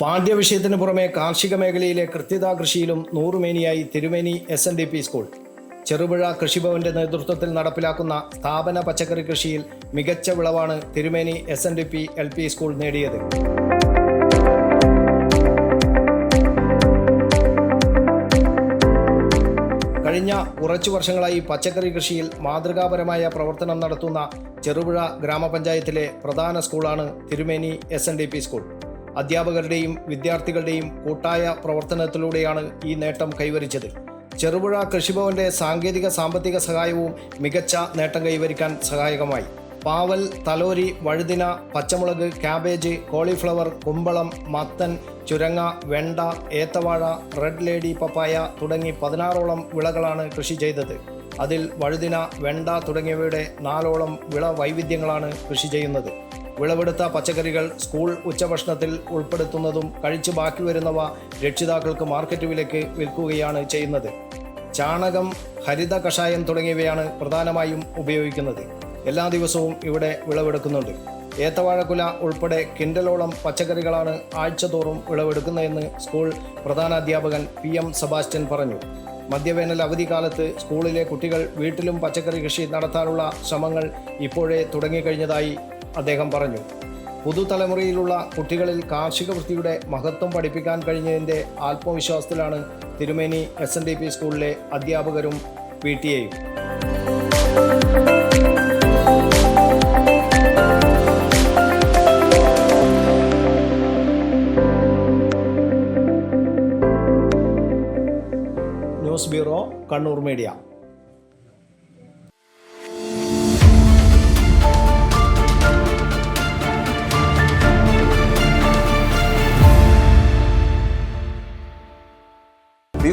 പാഠ്യവിഷയത്തിന് പുറമെ കാർഷിക മേഖലയിലെ കൃത്യതാ കൃഷിയിലും നൂറുമേനിയായി Thirumeni S N D P school Cherupuzha കൃഷിഭവന്റെ നേതൃത്വത്തിൽ നടപ്പിലാക്കുന്ന സ്ഥാപന പച്ചക്കറി കൃഷിയിൽ മികച്ച വിളവാണ് Thirumeni S N D P L P school നേടിയത്. കഴിഞ്ഞ കുറച്ചു വർഷങ്ങളായി പച്ചക്കറി കൃഷിയിൽ മാതൃകാപരമായ പ്രവർത്തനം നടത്തുന്ന ചെറുപുഴ ഗ്രാമപഞ്ചായത്തിലെ പ്രധാന സ്കൂളാണ് Thirumeni S N D P school അധ്യാപകരുടെയും വിദ്യാർത്ഥികളുടെയും കൂട്ടായ പ്രവർത്തനത്തിലൂടെയാണ് ഈ നേട്ടം കൈവരിച്ചത്. ചെറുപുഴ കൃഷിഭവന്റെ സാങ്കേതിക സാമ്പത്തിക സഹായവും മികച്ച നേട്ടം കൈവരിക്കാൻ സഹായകമായി. പാവൽ തലോരി വഴുതിന പച്ചമുളക് ക്യാബേജ് കോളിഫ്ലവർ കുമ്പളം മത്തൻ ചുരങ്ങ വെണ്ട ഏത്തവാഴ റെഡ് ലേഡി പപ്പായ തുടങ്ങി പതിനാറോളം വിളകളാണ് കൃഷി ചെയ്തത്. അതിൽ വഴുതിന വെണ്ട തുടങ്ങിയവയുടെ നാലോളം വിള വൈവിധ്യങ്ങളാണ് കൃഷി ചെയ്യുന്നത്. വിളവെടുത്ത പച്ചക്കറികൾ സ്കൂൾ ഉച്ചഭക്ഷണത്തിൽ ഉൾപ്പെടുത്തുന്നതും കഴിച്ചു ബാക്കി വരുന്നവ രക്ഷിതാക്കൾക്ക് മാർക്കറ്റ് വിലയ്ക്ക് വിൽക്കുകയാണ് ചെയ്യുന്നത്. ചാണകം ഹരിത കഷായം തുടങ്ങിയവയാണ് പ്രധാനമായും ഉപയോഗിക്കുന്നത്. എല്ലാ ദിവസവും ഇവിടെ വിളവെടുക്കുന്നുണ്ട്. ഏത്തവാഴക്കുല ഉൾപ്പെടെ കിൻഡലോളം പച്ചക്കറികളാണ് ആഴ്ചതോറും വിളവെടുക്കുന്നതെന്ന് സ്കൂൾ പ്രധാനാധ്യാപകൻ പി എം സെബാസ്റ്റ്യൻ പറഞ്ഞു. മധ്യവേനൽ അവധിക്കാലത്ത് സ്കൂളിലെ കുട്ടികൾ വീട്ടിലും പച്ചക്കറി കൃഷി നടത്താനുള്ള ശ്രമങ്ങൾ ഇപ്പോഴേ തുടങ്ങിക്കഴിഞ്ഞതായി അദ്ദേഹം പറഞ്ഞു. പുതുതലമുറയിലുള്ള കുട്ടികളിൽ കാർഷിക വൃത്തിയുടെ മഹത്വം പഠിപ്പിക്കാൻ കഴിഞ്ഞതിന്റെ ആത്മവിശ്വാസത്തിലാണ് തിരുമേനി എസ് എൻ ഡി പി സ്കൂളിലെ അധ്യാപകരും പി ടി എയും. News bureau Kannur media.